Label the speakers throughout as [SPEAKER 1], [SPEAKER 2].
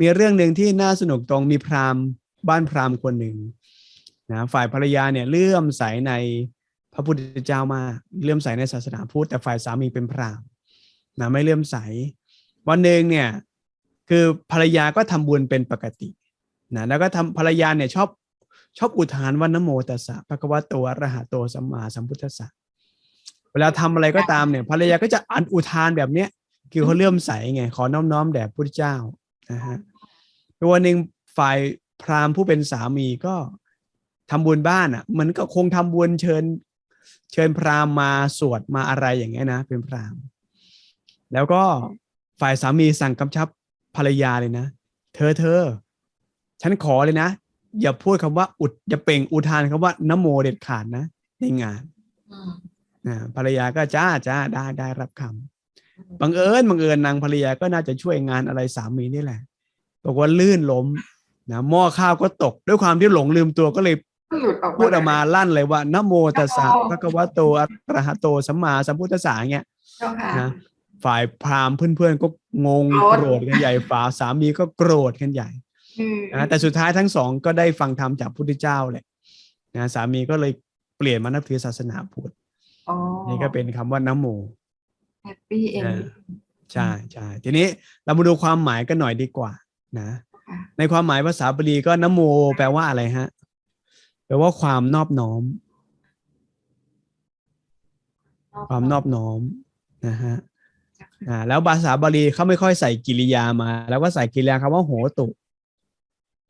[SPEAKER 1] มีเรื่องหนึ่งที่น่าสนุกตรงมีพราหมณ์บ้านพราหมณ์คนหนึ่งนะฝ่ายภรรยาเนี่ยเลื่อมใสในพระพุทธเจ้ามากเลื่อมใสในศาสนาพุทธแต่ฝ่ายสามีเป็นพราหมณ์นะไม่เลื่อมใส วันหนึ่งเนี่ยคือภรรยาก็ทำบุญเป็นปกตินะแล้วก็ทำภรรยาเนี่ยชอบชอบอุทานว่านโมตัสสะภะคะวะตอะรหะโตสัมมาสัมพุทธัสสะเวลาทำอะไรก็ตามเนี่ยภรรยาก็จะอันอุทานแบบเนี้ยคือเขาเลื่อมใสไงขอน้อมน้อมแด่พระพุทธเจ้า นะฮะวันหนึ่งฝ่ายพราหมณ์ผู้เป็นสามีก็ทำบุญบ้านอะ มันก็คงทำบุญเชิญ เชิญพราหมณ์มาสวดมาอะไรอย่างเงี้ยนะ เป็นพราหมณ์แล้วก็ฝ่ายสามีสั่งกำชับภรรยาเลยนะ เธอเธอ ฉันขอเลยนะ อย่าพูดคำว่าอุดอย่าเปล่งอุทานคำว่านโมเด็ดขาดนะในงาน
[SPEAKER 2] อืม
[SPEAKER 1] อ่าภรรยาก็จ้าจ้าได้ได้รับคำ บังเอิญบังเอิญนางภรรยาก็น่าจะช่วยงานอะไรสามีนี่แหละบอกว่าลื่นล้มนะหม้อข้าวก็ตกด้วยความที่หลงลืมตัวก็เลย
[SPEAKER 2] ก็หลุดออก
[SPEAKER 1] พูดออกมาลั่นเลยว่านะโมตัสสะ
[SPEAKER 2] นะโม
[SPEAKER 1] พระคะวะโตอะระหะโตสัมมาสัมพุทธัสสะเงี้ย
[SPEAKER 2] เจ้าค่ะ
[SPEAKER 1] นะฝ่ายพราหมณ์เพื่อนๆก็งง
[SPEAKER 2] โกรธ
[SPEAKER 1] โกรธกันใหญ่ฝ่ายสามีก็โกรธกันใหญ่
[SPEAKER 2] อืม
[SPEAKER 1] นะแต่สุดท้ายทั้งสองก็ได้ฟังธรรมจากพุทธเจ้าแหละนะสามีก็เลยเปลี่ยนมานับถือศาสนาพุทธ
[SPEAKER 2] อ๋อ
[SPEAKER 1] นี่ก็เป็นคำว่านะโม
[SPEAKER 2] แฮปปี้เอง
[SPEAKER 1] อ่าใช่ใช่ทีนี้เรามาดูความหมายกันหน่อยดีกว่า นะ
[SPEAKER 2] ค่ะ
[SPEAKER 1] ในความหมายภาษาบาลีก็นะโม แปลว่าอะไรฮะ แปลว่าความนอบน้อม ความนอบน้อมนะฮะอ่าแล้วภาษาบาลีเขาไม่ค่อยใส่กิริยามา แล้วก็ใส่กิริยาคำว่าโหตุ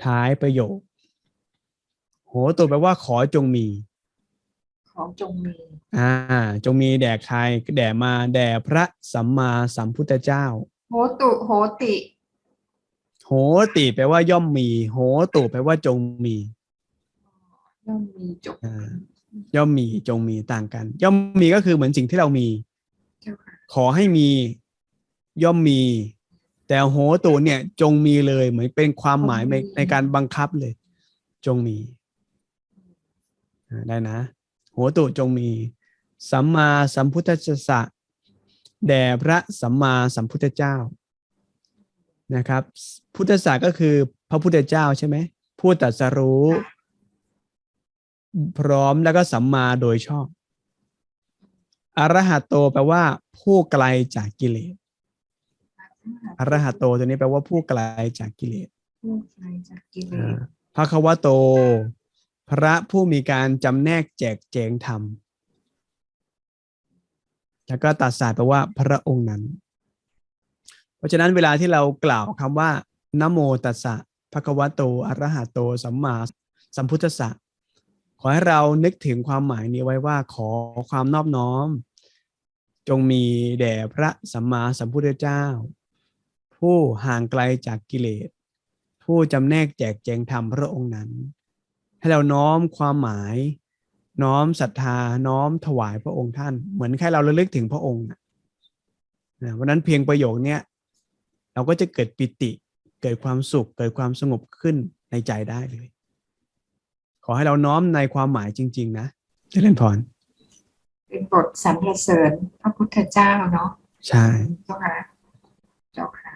[SPEAKER 1] ท้ายประโยค โหตุแปลว่าขอจงมี
[SPEAKER 2] ของจงมี
[SPEAKER 1] อ่า จงมีแด่ใครแด่มาแด่พระสัมมาสัมพุทธเจ้า
[SPEAKER 2] โหตุโหติ
[SPEAKER 1] โหติแปลว่าย่อมมี โหตุแปลว่าจงมี
[SPEAKER 2] ย่อมมีจง
[SPEAKER 1] อ่าย่อมมีจงมีต่างกัน ย่อมมีก็คือเหมือนสิ่งที่เรามี
[SPEAKER 2] เจ้าค่ะ
[SPEAKER 1] ขอให้มีย่อมมี แต่โหตุเนี่ยจงมีเลยเหมือนเป็นความหมายในในการบังคับเลย จงมีอ่าได้นะ โหตุจงมี สัมมาสัมพุทธัสสะแด่พระสัมมาสัมพุทธเจ้านะครับ พุทธศาสก็คือพระพุทธเจ้าใช่ไหมผู้ตรัสรู้ พร้อมแล้วก็สัมมาโดยชอบอรหัตโตแปลว่า ผู้ไกลจากกิเลสอรหัตโตตัวนี้แปลว่าผู้ไกลจากกิเลส
[SPEAKER 2] ผู้ไกลจากกิเล
[SPEAKER 1] อ่า
[SPEAKER 2] ส
[SPEAKER 1] พระควโต พระผู้มีการจำแนกแจกแจงธรรม แล้วก็ตัดสาแปลว่าพระองค์นั้น เพราะฉะนั้นเวลาที่เรากล่าวคำว่านโมตัสสะภะคะวะโตอะระหะโต สัมมาสัมพุทธัสสะขอให้เรานึกถึงความหมายนี้ไว้ว่าขอความนอบน้อม จงมีแด่พระสัมมาสัมพุทธเจ้า ผู้ห่างไกลจากกิเลส ผู้จำแนกแจกแจงธรรมพระองค์นั้น ให้เราน้อมความหมาย น้อมศรัทธา น้อมถวายพระองค์ท่าน เหมือนแค่เราระลึกถึงพระองค์นะนะวันนั้นเพียงประโยคเนี้ยเราก็จะเกิดปิติเกิดความสุขเกิดความสงบขึ้นในใจได้เลย ขอให้เราน้อมในความหมายจริง ๆ นะเจริญพร
[SPEAKER 2] เป็นบทสรรเสริญพระพุทธเจ้าเนาะ
[SPEAKER 1] ใช่
[SPEAKER 2] เจ้าค่ะเจ้าค่ะ